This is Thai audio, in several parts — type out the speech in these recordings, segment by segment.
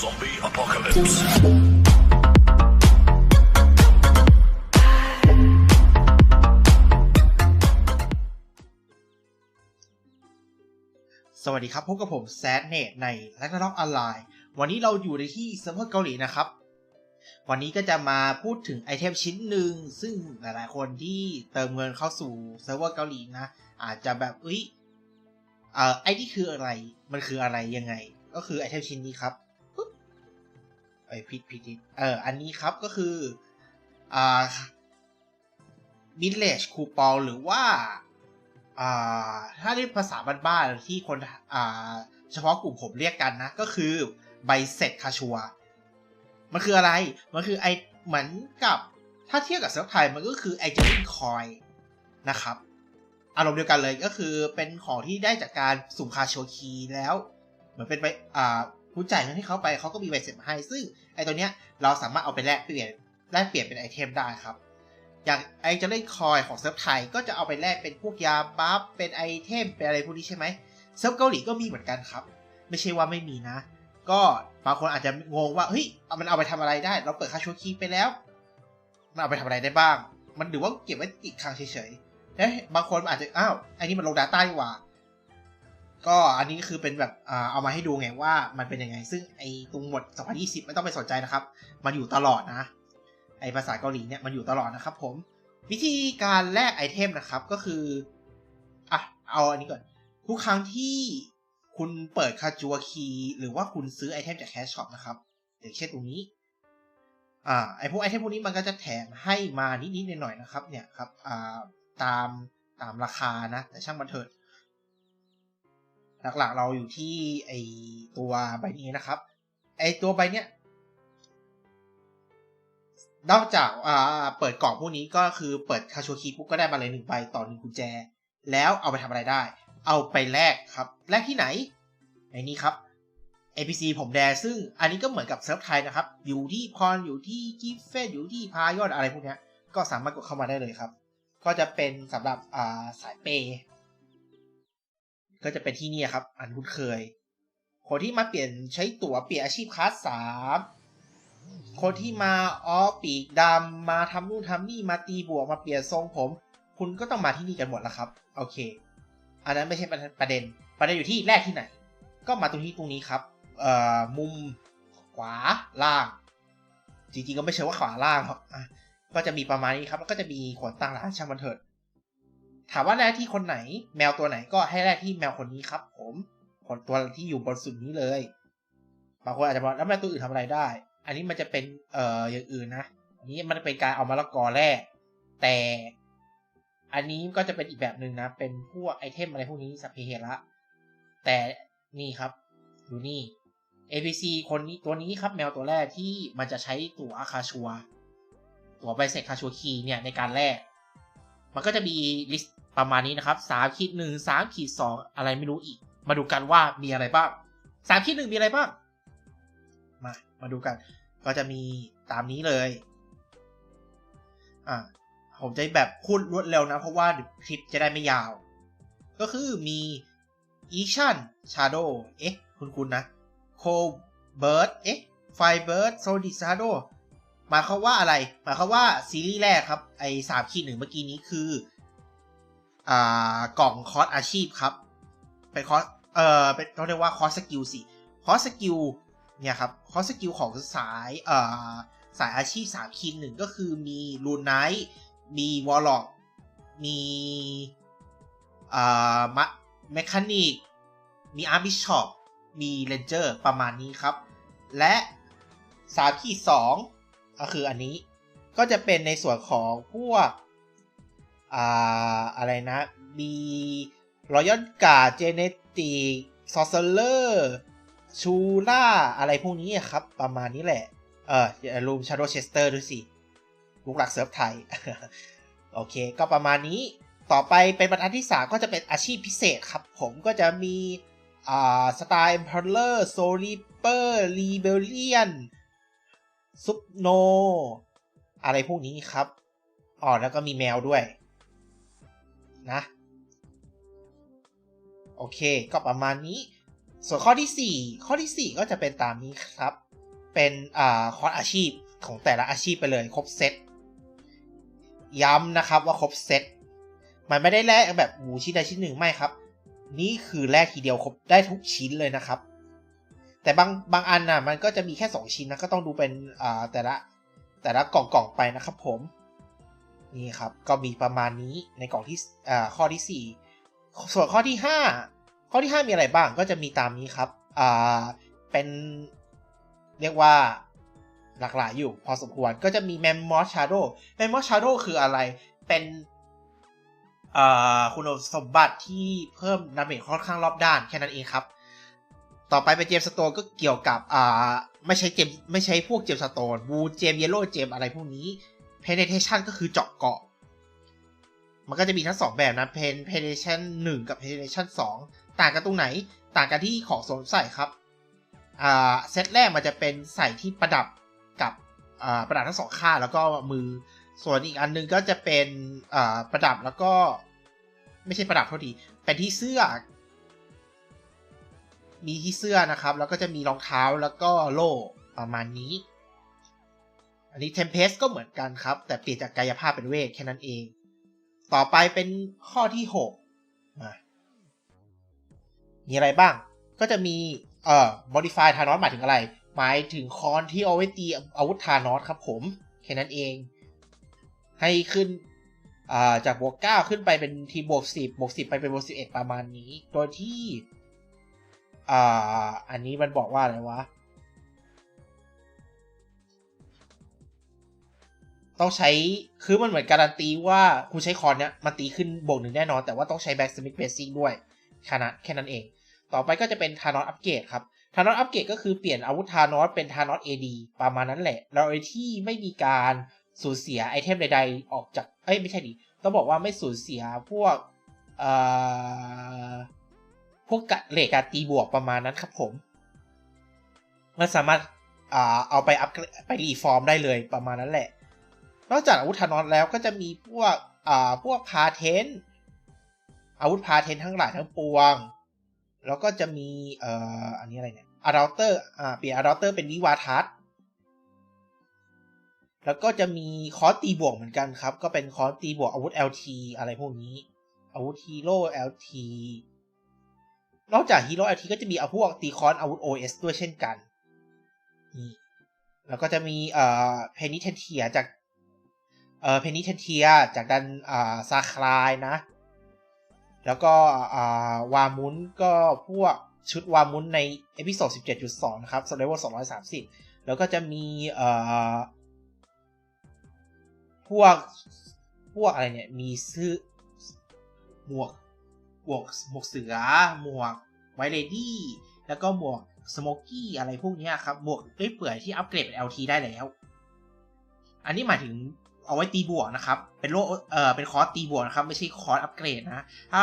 Zombie apocalypse. สวัสดีครับ พบกับผมแซดเนตใน r a g n a r o k ออนไลน์ วันนี้เราอยู่ในที่เซิร์ฟเวอร์เกาหลีนะครับ วันนี้ก็จะมาพูดถึงไอเทมชิ้นหนึ่ง ซึ่งหลายๆคนที่เติมเงินเข้าสู่เซิร์ฟเวอร์เกาหลีนะ อาจจะแบบเอ้ยเอ่อไอนี่คืออะไร มันคืออะไรยังไง ก็คือไอเทมชิ้นนี้ครับ ปึ๊บเอ้ยผิดผิดผิดเอออันนี้ครับก็คืออ่า village coupon หรือว่าอ่าถ้าเรียกภาษาบ้านๆที่คนอ่าเฉพาะกลุ่มผมเรียกกันนะ ก็คือใบเสร็จคาชัว มันคืออะไร มันคือไอเหมือนกับถ้าเทียบกับเซิร์ฟไทยมันก็คือไอเจอร์คอยนะครับ อารมณ์เดียวกันเลยก็คือเป็นของที่ได้จากการสุ่มคาชัวคีแล้ว เหมือนเป็นใบอ่า ผู้จ่ายเงินให้เขาไปเขาก็มีใบเสร็จมาให้ ซึ่งไอตัวเนี้ยเราสามารถเอาไปแลกเปลี่ยนแลกเปลี่ยนเป็นไอเทมได้ครับ อย่างไอจะเล่นคอยของเซิร์ฟไทยก็จะเอาไปแลกเป็นพวกยาบัฟเป็นไอเทมเป็นอะไรพวกนี้ใช่ไหมเซิร์ฟเกาหลีก็มีเหมือนกันครับ ไม่ใช่ว่าไม่มีนะ ก็บางคนอาจจะงงว่าเฮ้ยมันเอาไปทำอะไรได้ เราเปิดคาชัวคีไปแล้วมันเอาไปทำอะไรได้บ้าง มันหรือว่าเก็บไว้อีกครั้งเฉยๆเอ๊ะบางคนอาจจะอ้าวอันนี้มันลง Data ดีกว่า ก็อันนี้คือเป็นแบบเอามาให้ดูไงว่ามันเป็นยังไง ซึ่งไอตรงหมด 2020 ไม่ต้องไปสนใจนะครับ มันอยู่ตลอดนะ ไอภาษาเกาหลีเนี่ยมันอยู่ตลอดนะครับผม วิธีการแลกไอเทมนะครับก็คืออะเอาอันนี้ก่อน ทุกครั้งที่คุณเปิดคาจัวคีหรือว่าคุณซื้อไอเทมจากแคชช็อปนะครับอย่างเช่นตรงนี้อ่าไอพวกไอเทมพวกนี้มันก็จะแถมให้มานิดๆหน่อยๆนะครับเนี่ยครับอ่าตามตามราคานะแต่ช่างมันเถิด หลักๆเราอยู่ที่ไอตัวใบนี้นะครับ ไอตัวใบเนี้ยนอกจากอ่าเปิดกล่องพวกนี้ก็คือเปิดคาชัวคีปุ๊บก็ได้มาเลยหนึ่งใบต่อหนึ่งกุญแจ แล้วเอาไปทำอะไรได้ เอาไปแลกครับแลกที่ไหนในนี้ครับ APC ผมแดงซึ่งอันนี้ก็เหมือนกับเซิร์ฟไทยนะครับ อยู่ที่พรอยู่ที่กิฟเฟสอยู่ที่พายอดอะไรพวกนี้ก็สามารถกดเข้ามาได้เลยครับ ก็จะเป็นสำหรับอ่าสายเปย์ ก็จะเป็นที่นี่ครับ อันคุ้นเคย คนที่มาเปลี่ยนใช้ตั๋วเปลี่ยนอาชีพคลาสสามคนที่มาอ๋อปีกดำมาทำนู่นทำนี่มาตีบวกมาเปลี่ยนทรงผม คุณก็ต้องมาที่นี่กันหมดแล้วครับ โอเค อันนั้นไม่ใช่ประเด็น ประเด็นอยู่ที่แรกที่ไหน ก็มาตรงที่ตรงนี้ครับเอ่อมุมขวาล่าง จริงๆก็ไม่เชิงว่าขวาล่างหรอกอะก็จะมีประมาณนี้ครับแล้วก็จะมีขนตั้งร้านช่างมันเถิด ถามว่าแรกที่คนไหน แมวตัวไหนก็ให้แรกที่แมวคนนี้ครับผมคนตัวที่อยู่บนสุดนี้เลยบางคนอาจจะบอกแล้วแมวตัวอื่นทำอะไรได้ อันนี้มันจะเป็นเอ่ออย่างอื่นนะอันนี้มันเป็นการเอามะละกอแร่แต่อันนี้ก็จะเป็นอีกแบบหนึ่งนะ เป็นพวกไอเทมอะไรพวกนี้สัพเพเหระแต่นี่ครับ ดูนี่ APC คนนี้ตัวนี้ครับแมวตัวแรกที่มันจะใช้ตั๋วคาชัว ตัวใบเสร็จคาชัวคีเนี่ยในการแลก มันก็จะมีลิสต์ประมาณนี้นะครับสามขีดหนึ่งสามขีดสองอะไรไม่รู้อีก มาดูกันว่ามีอะไรบ้างสามขีดหนึ่งมีอะไรบ้าง มา มาดูกัน ก็จะมีตามนี้เลย อ่า ผมจะแบบพูดรวดเร็วนะ เพราะว่าคลิปจะได้ไม่ยาว ก็คือมีอีชันชาโดเอ๊ะ คุณคุณนะโคเบิร์ดเอ๊ะไฟเหมายความว่าอะไร หมายความว่าซีรีส์แรกครับ ไอ้สามขีดหนึ่งเมื่อกี้นี้คืออ่ากล่องคอร์สอาชีพครับ เป็นคอร์สเอ่อเป็นเขาเรียกว่าคอร์สสกิลสิคอร์สสกิลเนี่ยครับคอร์สสกิลของสายเอ่อสายอาชีพสามคีนหนึ่งก็คือมีลูนไนท์มีวอลล็อกมีอ่าแมคานิกมีอาร์บิชอปมีเรนเจอร์ประมาณนี้ครับ และสามขีดสอง ก็คืออันนี้ก็จะเป็นในส่วนของพวกอ่าอะไรนะมีรอยัลกาเจเนติกซอสเลอร์ชูล่าอะไรพวกนี้ครับ ประมาณนี้แหละ เอออย่าลืมชาร์โดเชสเตอร์ด้วยสิ ลูกหลักเซิร์ฟไทย โอเค ก็ประมาณนี้ต่อไปเป็นบรรทัดที่ 3 ก็จะเป็นอาชีพพิเศษครับ ผมก็จะมีอ่าสไตล์เอ็มเพลเลอร์โซลิเปอร์รีเบลเลียน ซุปโน อะไรพวกนี้ครับอ๋อแล้วก็มีแมวด้วย นะ โอเค ก็ประมาณนี้ ส่วนข้อที่ 4 ข้อที่ 4 ก็จะเป็นตามนี้ครับ เป็นอ่าคอร์สอาชีพของแต่ละอาชีพไปเลยครบเซตย้ำนะครับว่าครบเซตมันไม่ได้แลกแบบหมูชิ้นใดชิ้นหนึ่งไม่ครับ นี่คือแลกทีเดียวครบได้ทุกชิ้นเลยนะครับ แต่บางบางอันน่ะมันก็จะมีแค่ 2 ชิ้นนะก็ต้องดูเป็นอ่าแต่ละแต่ละกล่องกล่องไปนะครับผม นี่ครับก็มีประมาณนี้ในกล่องที่อ่าข้อที่ 4 ส่วนข้อที่ 5 ข้อที่ 5 มีอะไรบ้างก็จะมีตามนี้ครับอ่าเป็นเรียกว่าหลากหลายอยู่พอสมควรก็จะมี m e m m o s Shadow m e m m o s Shadow คืออะไรเป็นอ่าคุณสมบัติที่เพิ่มดาเมจค่อนข้างรอบด้านแค่นั้นเองครับ ต่อไปเป็นเจมสโตนก็เกี่ยวกับอ่าไม่ใช่เจมไม่ใช่พวกเจมสโตนบูเจมเยลโล่เจมอะไรพวกนี้ penetration ก็คือเจาะเกาะ มันก็จะมีทั้งสองแบบนะ pen penetration 1กับ penetration 2ต่างกันตรงไหน ต่างกันที่ของสวมใส่ครับอ่าเซตแรกมันจะเป็นใส่ที่ประดับกับอ่าประดับทั้งสองข้างแล้วก็มือส่วนอีกอันนึงก็จะเป็นอ่าประดับแล้วก็ ไม่ใช่ประดับเท่าดีเป็นที่เสื้อ มีที่เสื้อนะครับ แล้วก็จะมีรองเท้าแล้วก็โล่ประมาณนี้ อันนี้ Tempest ก็เหมือนกันครับ แต่เปลี่ยนจากกายภาพเป็นเวทแค่นั้นเอง ต่อไปเป็นข้อที่6มามีอะไรบ้าง ก็จะมีเอ่อ modify ทานอสหมายถึงอะไร หมายถึงคอนที่เอาไว้ตีอาวุธทานอสครับผม แค่นั้นเอง ให้ขึ้นจากบวก 9 ขึ้นไปเป็นทีบวก 10 บวก 10 ไปเป็นบวก 11 ประมาณนี้ โดยที่ อ่า อันนี้มันบอกว่าอะไรวะ ต้องใช้ คือมันเหมือนการันตีว่าคุณใช้คอนเนี้ยมันตีขึ้นบวกหนึ่งแน่นอน แต่ว่าต้องใช้แบ็กสมิธเบสซิ่งด้วยขนาดแค่นั้นเอง ต่อไปก็จะเป็นทานอสอัปเกรดครับทานอสอัปเกรดก็คือเปลี่ยนอาวุธทานอสเป็นทานอสเอดีประมาณนั้นแหละโดยที่ไม่มีการสูญเสียไอเทมใดๆ ออกจาก เอ้ยไม่ใช่ดิ ต้องบอกว่าไม่สูญเสียพวก เอ่อ พวกกะเลทการตีบวกประมาณนั้นครับผม มันสามารถอเอาไปอัพไปรีฟอร์มได้เลยประมาณนั้นแหละ นอกจากอาวุธธนอสแล้วก็จะมีพวกพวกพาเทนอาวุธพาเทนทั้งหลายทั้งปวง แล้วก็จะมีเอ่ออันนี้อะไรเนี่ยอาราเตอร์อ่าเปลี่ยนอาราเตอร์เป็นวิวาทัศแล้วก็จะมีคอสตีบวกเหมือนกันครับ ก็เป็นคอสตีบวกอาวุธ LT อะไรพวกนี้ อาวุธฮีโร่ LT นอกจากฮีโร่ LT ก็จะมีอาพวกตีคอนอาวุธ OS ด้วยเช่นกันนี่แล้วก็จะมีเอ่อเพนิเทนเทียจากเอ่อเพนิเทนเทียจากดันอ่าซาคลายนะ แล้วก็อ่าวามุนก็พวกชุดวามุนในเอพิโซด17.2 นะครับ s u r v i v a l 230 แล้วก็จะมีเอ่อพวกพวกอะไรเนี่ย มีซื้อหมวก หมวกหมวกเสือ หมวกไวเลดี้แล้วก็หมวกสโมกี้อะไรพวกนี้ครับ หมวกด้วยเปื่อยที่อัปเกรดเป็น LT ได้แล้ว อันนี้หมายถึงเอาไว้ตีบวกนะครับ เป็นโลเอ่อเป็นคอร์สตีบวกนะครับ ไม่ใช่คอร์สอัปเกรดนะ ถ้า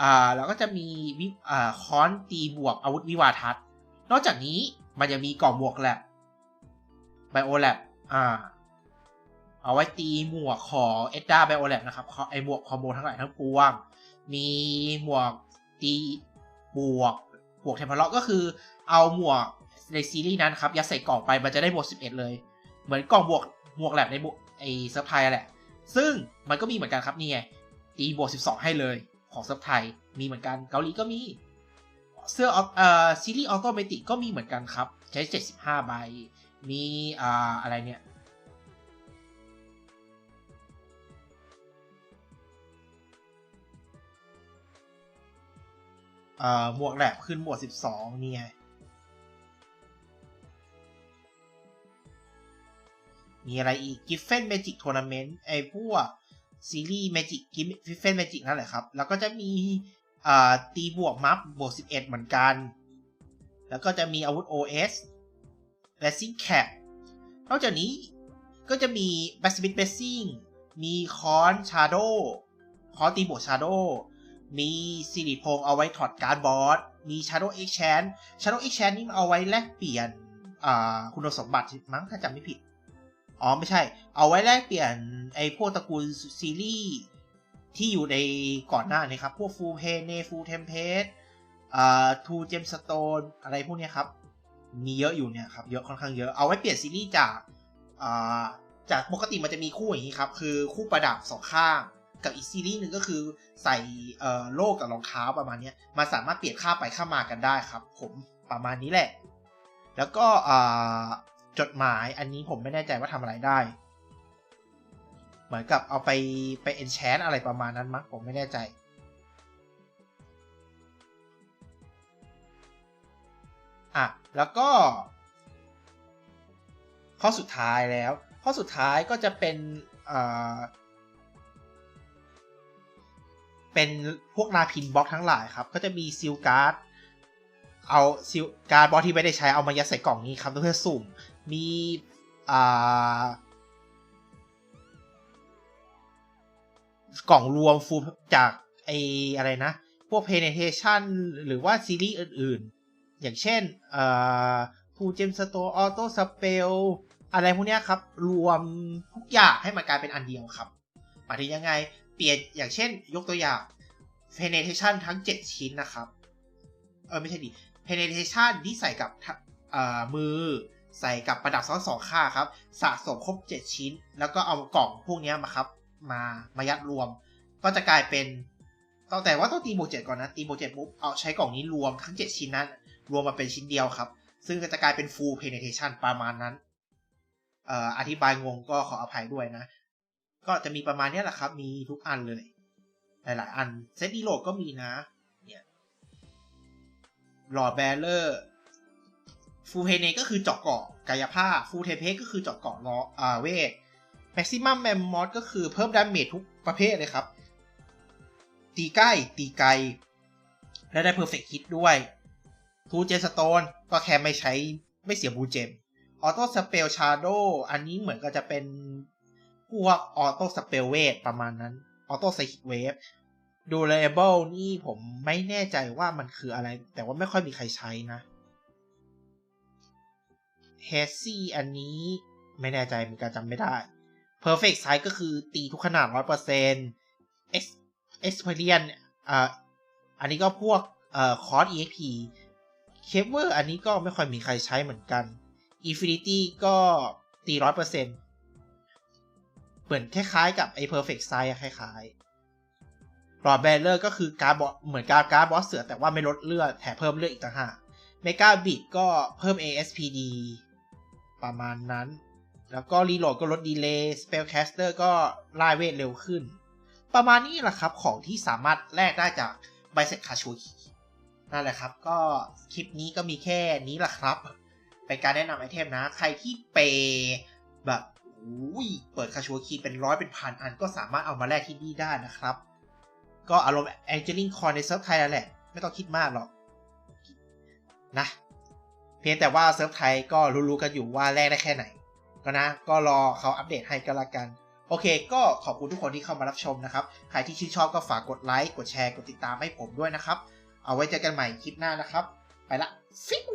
อ่าแล้วก็จะมีวิอ่าคอนตีบวกอาวุธวิวาทัศน์นอกจากนี้มันจะมีกล่องหมวกแลบไบโอแลบอ่า เอาไว้ตีหมวกของเอ็ดดาไบโอแลบนะครับไอหมวกคอมโบทั้งหลายทั้งปวง มีหมวกตีบวกบวกเทมเพลก็คือเอาหมวกในซีรีส์นั้นครับยัดใส่กล่องไปมันจะได้บวก 11 เลย เหมือนกล่องบวกหมวกแลบในบวกไอเซิร์ฟไทยแหละ ซึ่งมันก็มีเหมือนกันครับนี่ไงตีบวก 12 ให้เลยของเซิร์ฟไทยมีเหมือนกันเกาหลีก็มี เสื้อเอ่อซีรีส์ออโตเมติกก็มีเหมือนกันครับ ใช้ 75 ใบมีอ่าอะไรเนี่ย หมวกแหลบขึ้นหมวก12นี่ไงมีอะไรอีก Giffen Magic Tournament ไอ้พวกซีรีส์ Magic Giffen Magic นั่นแหละครับ แล้วก็จะมีตีบวกมัฟบวก 11 เหมือนกัน แล้วก็จะมีอาวุธ OS Racing Cap นอกจากนี้ก็จะมี b a s s m i t Blessing มีคอนชาโดคอนตีบวกชารโด มีสิริพงษ์เอาไว้ถอดการ์ดบอส มี Shadow Exchange Shadow Exchange นี่มันเอาไว้แลกเปลี่ยนคุณสมบัติมั้งถ้าจำไม่ผิด อ๋อไม่ใช่ เอาไว้แลกเปลี่ยนไอ้พวกตระกูลซีรีส์ที่อยู่ในก่อนหน้านี้ครับ พวกฟูเพเนฟูเทมเพสทูเจมสโตนอะไรพวกนี้ครับ มีเยอะอยู่เนี่ยครับ เยอะค่อนข้างเยอะ เอาไว้เปลี่ยนซีรีส์จากจากปกติมันจะมีคู่อย่างนี้ครับ คือคู่ประดับสองข้าง กับอีกซีรีส์หนึ่งก็คือใส่โล่กับรองเท้าประมาณนี้มันสามารถเปลี่ยนค่าไปค่ามากันได้ครับ ผมประมาณนี้แหละ แล้วก็จดหมายอันนี้ผมไม่แน่ใจว่าทำอะไรได้ เหมือนกับเอาไปไป enchant อะไรประมาณนั้นมั้งผมไม่แน่ใจอะแล้วก็ ข้อสุดท้ายแล้ว ข้อสุดท้ายก็จะเป็นอ เป็นพวกนาพินบล็อกทั้งหลายครับ ก็จะมีซิลการ์ดเอาซิลการ์ดบล็อกที่ไม่ได้ใช้เอามายัดใส่กล่องนี้ครับเพื่อสุ่มมีอ่ากล่องรวมฟูจากไออะไรนะ พวก penetration หรือว่าซีรีส์อื่นๆ อย่างเช่นเอ่อฟูเจมสโตออโต้สเปลอะไรพวกเนี้ยครับ รวมทุกอย่างให้มันกลายเป็นอันเดียวครับหมายถึงยังไง ปลี่ยนอย่างเช่นยกตัวอย่าง penetration ทั้ง 7 ชิ้นนะครับ เออไม่ใช่ดิ penetration ที่ใส่กับเอ่อมือใส่กับประดับซ้อนสองค่าครับ สะสมครบ 7 ชิ้น แล้วก็เอากล่องพวกนี้มาครับ มามายัดรวม ก็จะกลายเป็นต้องแต่ว่าต้องตีโบวกเจ็ดก่อนนะ ตีโบวกเจ็ดปุ๊บเอาใช้กล่องนี้รวมทั้ง 7 ชิ้นนั้น รวมมาเป็นชิ้นเดียวครับ ซึ่งก็จะกลายเป็น full penetration ประมาณนั้นเอ่ออธิบายงงก็ขออภัยด้วยนะ ก็จะมีประมาณนี้แหละครับ มีทุกอันเลย หลาย ๆ อันเซตดีโลก็มีนะ เนี่ยหลอดแบลเลอร์ฟูเฮเนก็คือเจาะเกาะกายภาพฟูเทเพก็คือเจาะเกาะล้ออ่าเวทแม็กซิมัมแมมมอสก็คือเพิ่มดาเมจทุกประเภทเลยครับ ตีใกล้ตีไกล และได้เพอร์เฟกต์ฮิตด้วยทูเจสโตนก็แค่ไม่ใช้ไม่เสียบูเจมออโต้สเปลชาร์โดอันนี้เหมือนก็จะเป็น พวกออโต้สเปลเวทประมาณนั้นออโต้ไซคิกเวฟดูเลเบลนี่ผมไม่แน่ใจว่ามันคืออะไร แต่ว่าไม่ค่อยมีใครใช้นะเฮซี่อันนี้ไม่แน่ใจมีการจำไม่ได้ Perfect Size ก็คือตีทุกขนาด 100% Ex Experience อ่าอันนี้ก็พวกเอ่อ Cost EXP เวอร์อันนี้ก็ไม่ค่อยมีใครใช้เหมือนกัน Infinity ก็ตี 100% มือนคล้ายๆกับไอ้ Perfect Size อะคล้ายๆรอดแบลเลอร์ก็คือการบอสเหมือนการการบอสเสือแต่ว่าไม่ลดเลือดแถมเพิ่มเลือดอีกต่างหากเมกาบิดก็เพิ่ม ASPD ประมาณนั้น แล้วก็รีโหลดก็ลดดีเลย์สเปลแคสเตอร์ก็ล่าเวทเร็วขึ้น ประมาณนี้แหละครับของที่สามารถแลกได้จากไบเซ็ตคาชูคินั่นแหละครับ ก็คลิปนี้ก็มีแค่นี้แหละครับ เป็นการแนะนำไอเทมนะ ใครที่เปย์แบบ อ้ยเปิดคาชัวคีเป็นร้อยเป็นพันอันก็สามารถเอามาแลกที่นี่ได้นะครับ ก็อารมณ์แองเจลิงคอนในเซิร์ฟไทยแล้วแหละ ไม่ต้องคิดมากหรอกนะเพียงแต่ว่าเซิร์ฟไทยก็รู้ๆกันอยู่ว่าแลกได้แค่ไหน ก็นะ ก็รอเขาอัปเดตให้ก็แล้วกัน โอเค ก็ขอบคุณทุกคนที่เข้ามารับชมนะครับ ใครที่ชื่นชอบก็ฝากกดไลค์ กดแชร์ กดติดตามให้ผมด้วยนะครับ เอาไว้เจอกันใหม่คลิปหน้านะครับ ไปละ ฟิว